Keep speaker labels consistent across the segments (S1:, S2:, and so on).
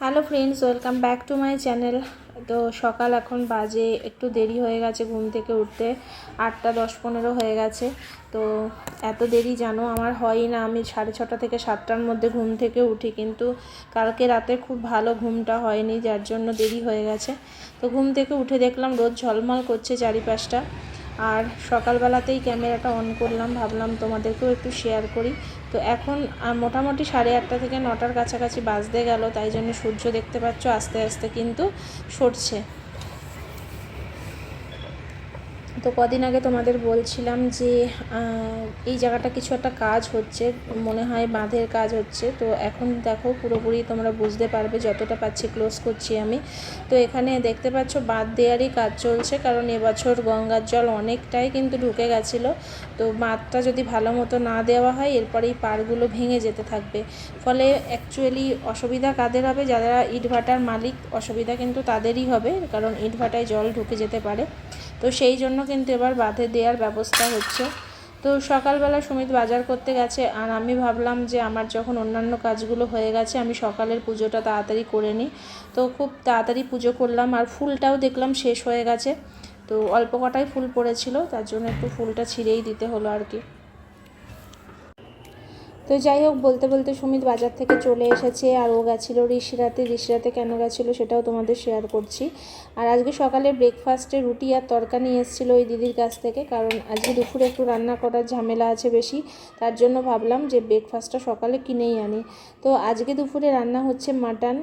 S1: Hello friends welcome back to my channel তো সকাল এখন বাজে, একটু দেরি হয়ে গেছে ঘুম থেকে উঠতে। আটটা দশ পনেরো হয়ে গেছে। তো এত দেরি জানো, আমার হয় না। আমি সাড়ে ছটা থেকে সাতটার মধ্যে ঘুম থেকে উঠি, কিন্তু কালকে রাতে খুব ভালো ঘুমটা হয়নি, যার জন্য দেরি হয়ে গেছে। তো ঘুম থেকে উঠে দেখলাম রোদ ঝলমল করছে চারিপাশটা। আর সকালবেলাতেই ক্যামেরাটা অন করলাম, ভাবলাম তোমাদেরকেও একটু শেয়ার করি। তো এখন মোটামুটি সাড়ে আটটা থেকে নটার কাছাকাছি বাজতে গেল, তাই জন্য সূর্য দেখতে পাচ্ছ আস্তে আস্তে কিন্তু সরছে। তো কদিন আগে তোমাদের বলছিলাম যে এই জায়গাটা কিছু একটা কাজ হচ্ছে, মনে হয় বাঁধের কাজ হচ্ছে। তো এখন দেখো, পুরোপুরি তোমরা বুঝতে পারবে, যতটা পাচ্ছি ক্লোজ করছি আমি। তো এখানে দেখতে পাচ্ছ, বাঁধ দেওয়ারই কাজ চলছে, কারণ এবছর গঙ্গার জল অনেকটাই কিন্তু ঢুকে গেছিল। তো বাঁধটা যদি ভালো মতো না দেওয়া হয় এরপরে এই পাড়গুলো ভেঙে যেতে থাকবে। ফলে অ্যাকচুয়ালি অসুবিধা কাদের হবে? যারা ইটভাটার মালিক, অসুবিধা কিন্তু তাদেরই হবে, কারণ ইটভাটায় জল ঢুকে যেতে পারে। তো সেই জন্য কিন্তু এবার বাঁধে দেওয়ার ব্যবস্থা হচ্ছে। তো সকালবেলা সুমিত বাজার করতে গেছে আর আমি ভাবলাম যে আমার যখন অন্যান্য কাজগুলো হয়ে গেছে আমি সকালের পুজোটা তাড়াতাড়ি করে নিই। তো খুব তাড়াতাড়ি পুজো করলাম আর ফুলটাও দেখলাম শেষ হয়ে গেছে। তো অল্প কটাই ফুল পড়েছিল, তার জন্য একটু ফুলটা ছিঁড়েই দিতে হলো আর কি। তো যাই হোক, বলতে বলতে সুমিত বাজার থেকে চলে এসেছে আর ও গেছিল ঋষিরাতে। ঋষিরাতে কেন গেছিল সেটাও তোমাদের শেয়ার করছি। আর আজকে সকালে ব্রেকফাস্টে রুটি আর তরকা নিয়ে এসেছিল ওই দিদির কাছ থেকে, কারণ আজকে দুপুরে একটু রান্না করার ঝামেলা আছে বেশি, তার জন্য ভাবলাম যে ব্রেকফাস্টটা সকালে কিনেই আনি। তো আজকে দুপুরে রান্না হচ্ছে মাটন,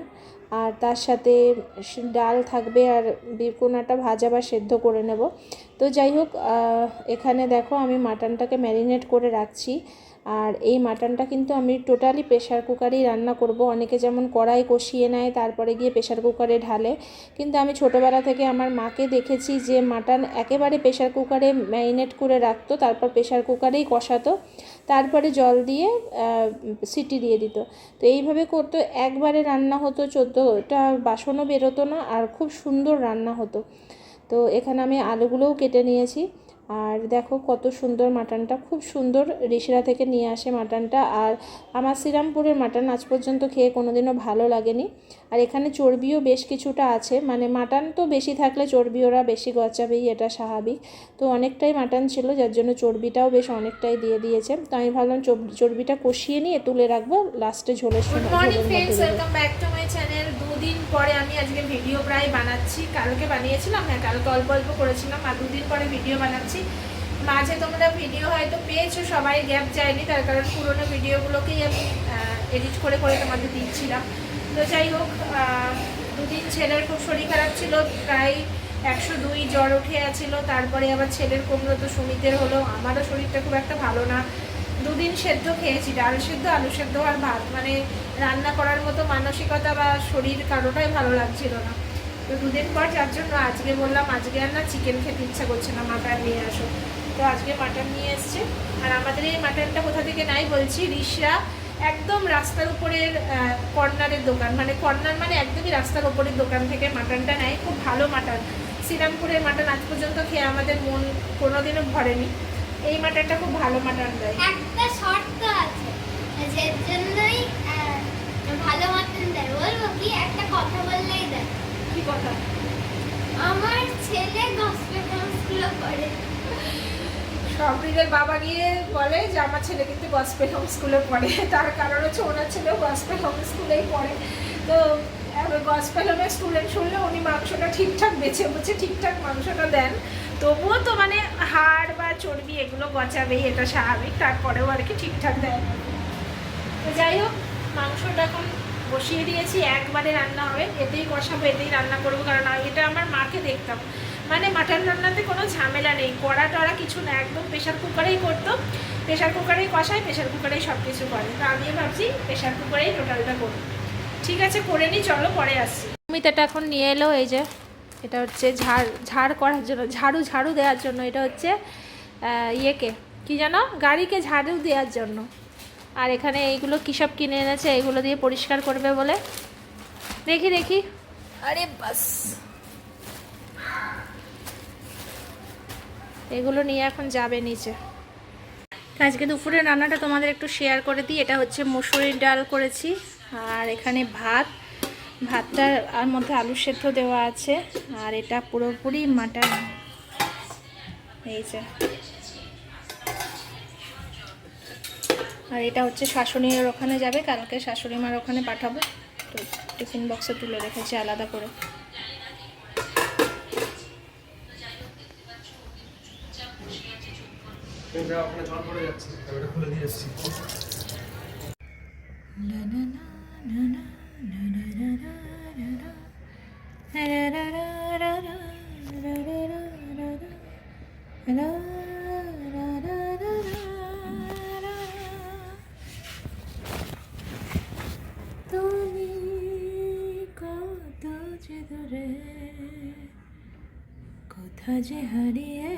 S1: আর তার সাথে ডাল থাকবে আর কোনো ভাজা বা সেদ্ধ করে নেব। তো যাই হোক এখানে দেখো আমি মাটনটাকে ম্যারিনেট করে রাখছি। আর এই মাটনটা কিন্তু আমি টোটালি প্রেশার কুকারেই রান্না করব। অনেকে যেমন কড়াই কষিয়ে নেয়, তারপরে গিয়ে প্রেশার কুকারে ঢালে। কিন্তু আমি ছোটোবেলা থেকে আমার মাকে দেখেছি যে মাটন একেবারে প্রেশার কুকারে ম্যারিনেট করে রাখতো, তারপর প্রেশার কুকারেই কষাতো, তারপরে জল দিয়ে সিটি দিয়ে দিত। তো এইভাবে করতো। একবারে রান্না হতো, চোদ্দোটা বাসনও বেরোতো না, আর খুব সুন্দর রান্না হতো। তো এখানে আমি আলুগুলোও কেটে নিয়েছি। আর দেখো কত সুন্দর মাটনটা খুব সুন্দর ঋষিরা থেকে নিয়ে আসে মাটনটা। আর আমার শ্রীরামপুরের মাটন আজ পর্যন্ত খেয়ে কোনোদিনও ভালো লাগেনি। আর এখানে চর্বিও বেশ কিছুটা আছে। মানে মাটন তো বেশি থাকলে চর্বি ওরা বেশি গচাবেই এটা স্বাভাবিক। তো অনেকটাই মাটন ছিল যার জন্য চর্বিটাও বেশ অনেকটাই দিয়ে দিয়েছে। তো আমি ভাবলাম চর্বি- চর্বিটা কষিয়ে নিয়ে তুলে রাখব লাস্টে ঝোলের সময়
S2: চ্যানেল দুদিন পরে আমি আজকে ভিডিও প্রায় বানাচ্ছি। কালকে বানিয়েছিলাম হ্যাঁ কালকে অল্প অল্প করেছিলাম আর দুদিন পরে ভিডিও বানাচ্ছি। মাঝে তোমরা ভিডিও হয়তো পেয়েছ, সবাই গ্যাপ যায়নি, তার কারণ পুরোনো ভিডিওগুলোকেই আমি এডিট করে করে তোমাদের দিচ্ছিলাম। তো যাই হোক দুদিন ছেলের খুব শরীর খারাপ ছিল, প্রায় একশো দুই জ্বর উঠে আছিল, তারপরে আবার ছেলের কমলো তো সুমিতের হলো, আমারও শরীরটা খুব একটা ভালো না। দুদিন সেদ্ধ খেয়েছি, ডাল সেদ্ধ, আলু সেদ্ধ আর ভাত মানে রান্না করার মতো মানসিকতা বা শরীর কারোটাই ভালো লাগছিল না। তো দুদিন পর যার জন্য আজকে বললাম, আজকে আর না চিকেন খেতে ইচ্ছা করছে না মাটন নিয়ে আসো। তো আজকে মাটন নিয়ে এসছে। আর আমাদের এই মাটনটা কোথা থেকে নাই বলছি, রিসরা একদম রাস্তার উপরের কর্নারের দোকান। মানে কর্নার মানে একদমই রাস্তার উপরের দোকান থেকে মাটনটা নেয়। খুব ভালো মাটন শ্রীরামপুরের মাটন আজ পর্যন্ত খেয়ে আমাদের মন কোনোদিনও ভরেনি। এই মাটনটা খুব ভালো মাটন দেয়।
S3: একটা শর্ত আছে। জন্যই ভালো মতন দেয়। বলব কি? একটা কথা বললেই দেয়।
S2: কি কথা।
S3: আমার ছেলে গসপেল ডান্সগুলো করে।
S2: সবরিদের বাবা গিয়ে বলে যে আমার ছেলে কিন্তু গসপেল হোম স্কুলে পড়ে। তার কারণ হচ্ছে ওনার ছেলেও গসপেল হোম স্কুলেই পড়ে। তো গসপেল হোমের স্টুডেন্ট শুনলে উনি মাংসটা ঠিকঠাক বেছে বুঝে ঠিকঠাক মাংসটা দেন। তবুও তো মানে হাড় বা চর্বি এগুলো গচাবেই এটা স্বাভাবিক। তারপরেও আর কি ঠিকঠাক দেয়। তো যাই হোক মাংসটা এখন বসিয়ে দিয়েছি, একবারে রান্না হবে। এতেই কষাবো, এতেই রান্না করব, কারণ এটা আমার মাকে দেখতাম। মানে মাটন রান্নাতে কোনো ঝামেলা নেই, কড়া টড়া কিছু না, একদম প্রেশার কুকারেই করতো। প্রেশার কুকারেই কষায় প্রেশার কুকারেই সব কিছু করে। তো আমিও ভাবছি প্রেশার কুকারেই টোটালটা করব ঠিক আছে, করে নিই চলো পরে আসছি।
S1: এটা এখন নিয়ে এলো, এই যে, এটা হচ্ছে ঝাড় ঝাড় করার জন্য, ঝাড়ু ঝাড়ু দেওয়ার জন্য, এটা হচ্ছে ইয়েকে, কি জানো গাড়িকে ঝাড়ু দেওয়ার জন্য। আর এখানে এইগুলো কী সব কিনে এনেছে? এইগুলো দিয়ে পরিষ্কার করবে বলে। দেখি দেখি। আরে বাস। এগুলো নিয়ে এখন যাবে নিচে। আজকে দুপুরের রান্নাটা তোমাদের একটু শেয়ার করে দিই। এটা হচ্ছে মুসুরির ডাল করেছি। আর এখানে ভাত। ভাতটার আর মধ্যে আলু সেদ্ধ দেওয়া আছে। আর এটা পুরোপুরি মাটন। এই যে। আর এটা হচ্ছে শাশুড়ির ওখানে যাবে কালকে শাশুড়ি মার ওখানে পাঠাবো তো টিফিন বক্সে তুলে রেখেছি আলাদা করে
S4: ওখানে জল পড়ে যাচ্ছে ক্যামেরা খুলে দিয়ে এসেছি
S1: তুমি যে হারিয়ে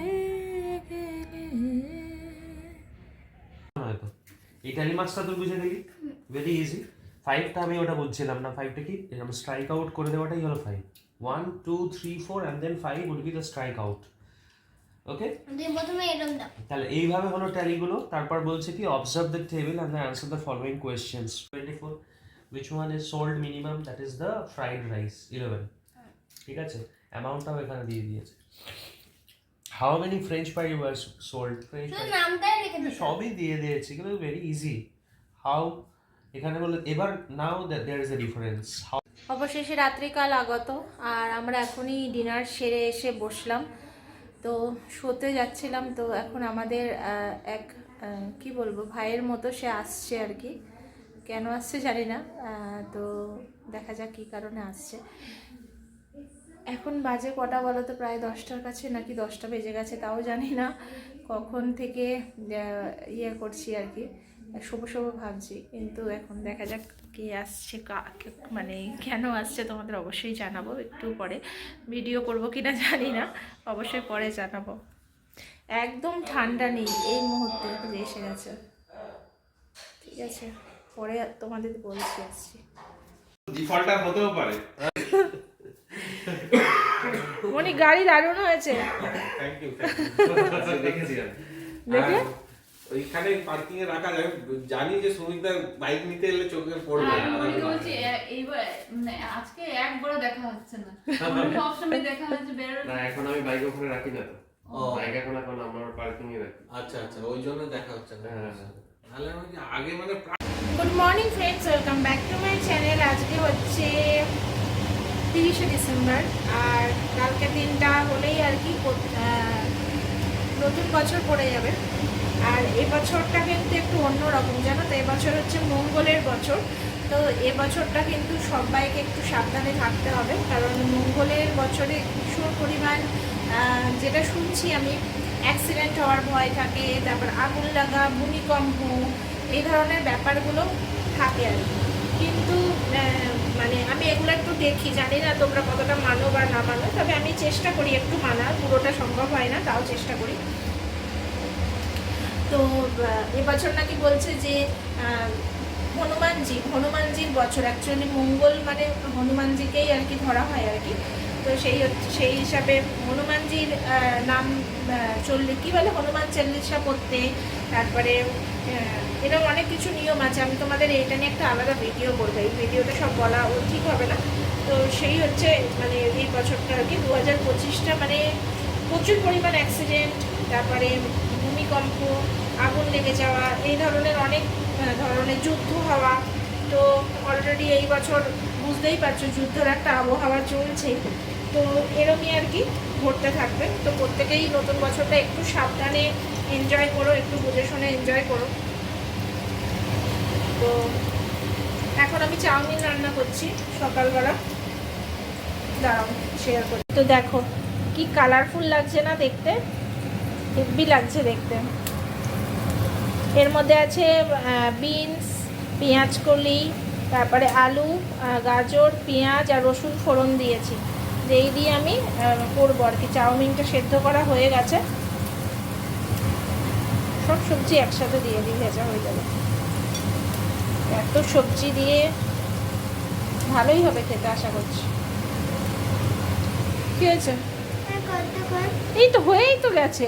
S4: ইটালি মাছটা তুই বুঝে গেলি ভেরি ইজি ফাইভটা আমি ওটা বুঝছিলাম না। ফাইভটা কি? এরকম স্ট্রাইক আউট করে দেওয়াটাই হলো five one two three four and then five will be the strike out okay তাহলে এইভাবে হলো ট্যালিগুলো তারপর বলছে কি observe the table and answer the following questions twenty four which one is sold minimum that is the fried rice eleven ঠিক আছে? অ্যামাউন্টটাও এখানে দিয়ে দিয়েছে। How many French fry you are sold French fry
S3: নামটাই লিখে
S4: কিন্তু সবই দিয়ে দিয়েছে কিন্তু ভেরি ইজি হাউ এখানে বলে এবার now there is a difference how
S1: অবশেষে রাত্রিকাল আগত আর আমরা এখনই ডিনার সেরে এসে বসলাম। তো শোতে যাচ্ছিলাম তো এখন আমাদের এক কি বলব ভাইয়ের মতো সে আসছে আর কি। কেন আসছে জানি না তো দেখা যাক কী কারণে আসছে। এখন বাজে কটা বলো তো? প্রায় দশটার কাছে নাকি দশটা বেজে গেছে, তাও জানি না। কখন থেকে ইয়ে করছি আর কি। শুভ শোবো ভাবছি, কিন্তু এখন দেখা যাক কে আসছে মানে কেন আসছে তোমাদের অবশ্যই জানাব একটু পরে। ভিডিও করব কি না জানি না, অবশ্যই পরে জানাব। একদম ঠান্ডা নেই এই মুহূর্তে এসে গেছে। ঠিক আছে, পরে তোমাদের বলছি আসছি।
S5: ডিফল্টার হতেও পারে।
S1: মনি গাড়ি দারুণ হয়েছে।
S5: থ্যাংক ইউ
S4: দেখেছি আমি।
S5: ওইখানে পার্কিং এ রাখা যায়। জানি যে বাইক নিতে এলে চোখে পড়বে।
S6: আমি বলছি, এইবার মানে আজকে একবারও দেখা হচ্ছে না। সবসময় দেখা হচ্ছে বেরোলে
S4: না এখন আমি বাইক ওখানে রাখি না তো।
S5: ও।
S4: বাইক এখন এখন আমার পার্কিং এ রাখি।
S5: আচ্ছা আচ্ছা ওই জন্য দেখা হচ্ছে না।
S4: হ্যাঁ।
S5: তাহলে আমি আগে মানে
S1: good morning friends welcome back to my channel আজকে হচ্ছে তিরিশে ডিসেম্বর, আর কালকে দিনটা হলেই আর কি নতুন বছর পড়ে যাবে। আর এ বছরটা কিন্তু একটু অন্যরকম জানো তো? এবছর হচ্ছে মঙ্গলের বছর, তো এ বছরটা কিন্তু সবাইকে একটু সাবধানে থাকতে হবে, কারণ মঙ্গলের বছরে ভীষণ পরিমাণ যেটা শুনছি আমি অ্যাক্সিডেন্ট হওয়ার ভয় থাকে, তারপর আগুন লাগা, ভূমিকম্প, এই ধরনের ব্যাপারগুলো থাকে আর কিন্তু মানে আমি এগুলো একটু দেখি জানি না তোমরা কতটা মানো বা না মানো তবে আমি চেষ্টা করি একটু মানার পুরোটা সম্ভব হয় না তাও চেষ্টা করি। তো এবছর নাকি বলছে যে হনুমানজি হনুমানজির বছর অ্যাকচুয়ালি মঙ্গল মানে হনুমানজিকেই আর কি ধরা হয় আর কি। তো সেই সেই হিসাবে হনুমানজির নাম আহ, চললে কী বলে? হনুমান চল্লিশা পড়তে তারপরে এরকম অনেক কিছু নিয়ম আছে। আমি তোমাদের এটা নিয়ে একটা আলাদা ভিডিও করব। এই ভিডিওটা সব বলা ও ঠিক হবে না। তো সেই হচ্ছে মানে এই বছরটা আর কি দু হাজার পঁচিশটা মানে প্রচুর পরিমাণ অ্যাক্সিডেন্ট তারপরে ভূমিকম্প, আগুন লেগে যাওয়া, এই ধরনের অনেক ধরনের যুদ্ধ হওয়া। তো অলরেডি এই বছর বুঝতেই পারছ, যুদ্ধের একটা আবহাওয়া চলছে। তো এরমই আর কি ঘটতে থাকবে। তো প্রত্যেকেই নতুন বছরটা একটু সাবধানে এনজয় করো, একটু বুঝে শুনে এনজয় করো। তো এখন আমি চাউমিন রান্না করছি সকালবেলা। দাঁড়াও শেয়ার করি। তো দেখো, কি কালারফুল লাগছে না দেখতে? হেভি লাগছে দেখতে। এর মধ্যে আছে বিনস পেঁয়াজ কলি, তারপরে আলু গাজর, পেঁয়াজ আর রসুন ফোড়ন দিয়েছি। যে এই দিয়ে আমি করব আর কি। চাউমিনটা সেদ্ধ করা হয়ে গেছে। সব সবজি একসাথে দিয়ে দিই, ভেজা হয়ে যাবে। এত সবজি দিয়ে ভালোই হবে খেতে আশা করছি। কি হয়েছে? এই তো হয়েই তো গেছে।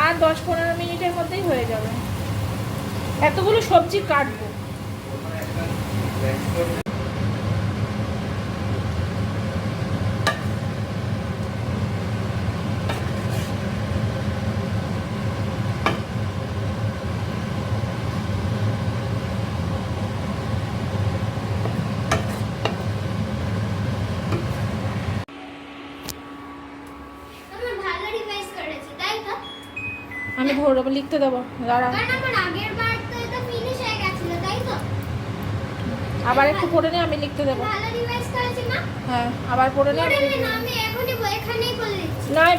S3: আর
S1: দশ পনেরো মিনিটের মধ্যেই হয়ে যাবে। এতগুলো সবজি কাটবো ধরবো লিখতে দেবো দাঁড়াও
S3: কারণ আমার আগের বার তো এটা ফিনিশ হয়ে গেছিল তাই তো?
S1: আবার একটু পড়ে নে আমি লিখতে দেবো। হ্যাঁ আবার পড়ে নে
S3: নে
S1: লিখতে দেবো।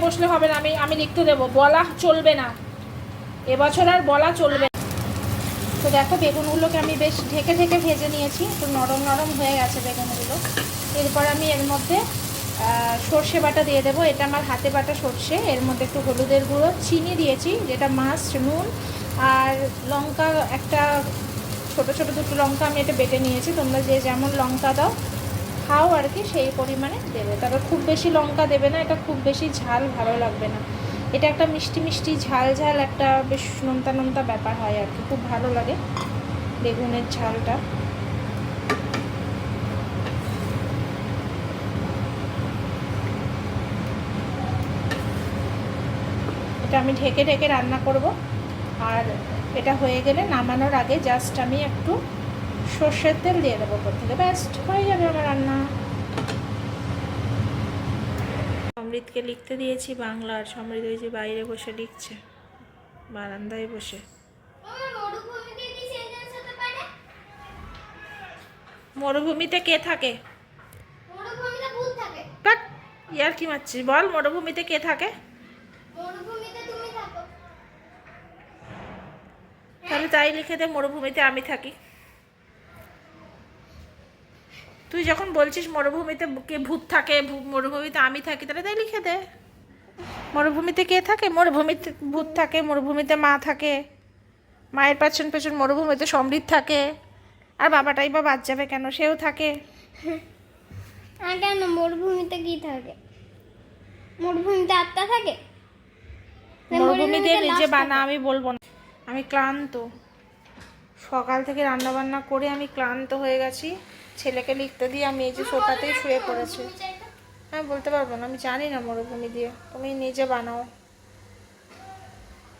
S1: বসলে হবে না আমি আমি লিখতে দেবো। বলা চলবে না। এবছর আর বলা চলবে তো দেখো বেগুনগুলোকে আমি বেশ ঢেকে ঢেকে ভেজে নিয়েছি। একটু নরম নরম হয়ে গেছে বেগুনগুলো। এরপর আমি এর মধ্যে সর্ষে বাটা দিয়ে দেবো। এটা আমার হাতে বাটা সর্ষে। এর মধ্যে একটু হলুদের গুঁড়ো, চিনি দিয়েছি, যেটা মাছ, নুন আর লঙ্কা, একটা ছোট ছোট দুটো লঙ্কা আমি এটা বেটে নিয়েছি। তোমরা যে যেমন লঙ্কা দাও, খাও আর কি, সেই পরিমাণে দেবে। তবে খুব বেশি লঙ্কা দেবে না, এটা খুব বেশি ঝাল ভালো লাগবে না। এটা একটা মিষ্টি মিষ্টি ঝাল ঝাল একটা বেশ নোনতা নোনতা ব্যাপার হয় আর কি, খুব ভালো লাগে বেগুনের ঝালটা। এটা আমি ঢেকে ঢেকে রান্না করব। আর এটা হয়ে গেলে নামানোর আগে জাস্ট আমি একটু সর্ষের তেল দিয়ে দেবো ওপর থেকে। হয়ে যাবে আমার রান্না। সমৃদ্ধকে লিখতে দিয়েছি বাংলা আর সমৃদ্ধ যে বাইরে বসে লিখছে বারান্দায় বসে।
S3: মরুভূমিতে কি
S1: থাকে? ইয়ার কি মারছিস? বল মরুভূমিতে কে থাকে?
S3: মরুভূমিতে তুমি থাকো
S1: তাহলে তাই লিখে দে মরুভূমিতে আমি থাকি। তুই যখন বলছিস মরুভূমিতে কে ভূত থাকে মরুভূমিতে আমি থাকি তাহলে তাই লিখে দে। মরুভূমিতে কে থাকে? মরুভূমিতে ভূত থাকে মরুভূমিতে মা থাকে। মায়ের পেছন পেছন মরুভূমিতে সমৃদ্ধ থাকে। আর বাবাটাই বা বাদ যাবে কেন? সেও থাকে।
S3: কেন? মরুভূমিতে কি থাকে? মরুভূমিতে আত্মা থাকে?
S1: মরুভূমিতে নিজে বানা
S3: থাকে?
S1: আমি বলব না। আমি ক্লান্ত। সকাল থেকে রান্না বান্না করে আমি ক্লান্ত হয়ে গেছি। ছেলেকে লিখতে দিয়ে আমি এই যে সোফাতেই শুয়ে পড়েছি। হ্যাঁ বলতে পারব না, আমি জানি না মরুভূমি দিয়ে। তুমি নিজে বানাও।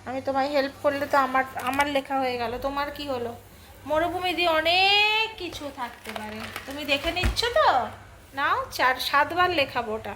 S1: আমি তোমায় হেল্প করলে তো আমার আমার লেখা হয়ে গেল। তোমার কি হলো? মরুভূমি দিয়ে অনেক কিছু থাকতে পারে। তুমি দেখে নিচ্ছ তো? নাও, চার, সাতবার লেখাবো ওটা।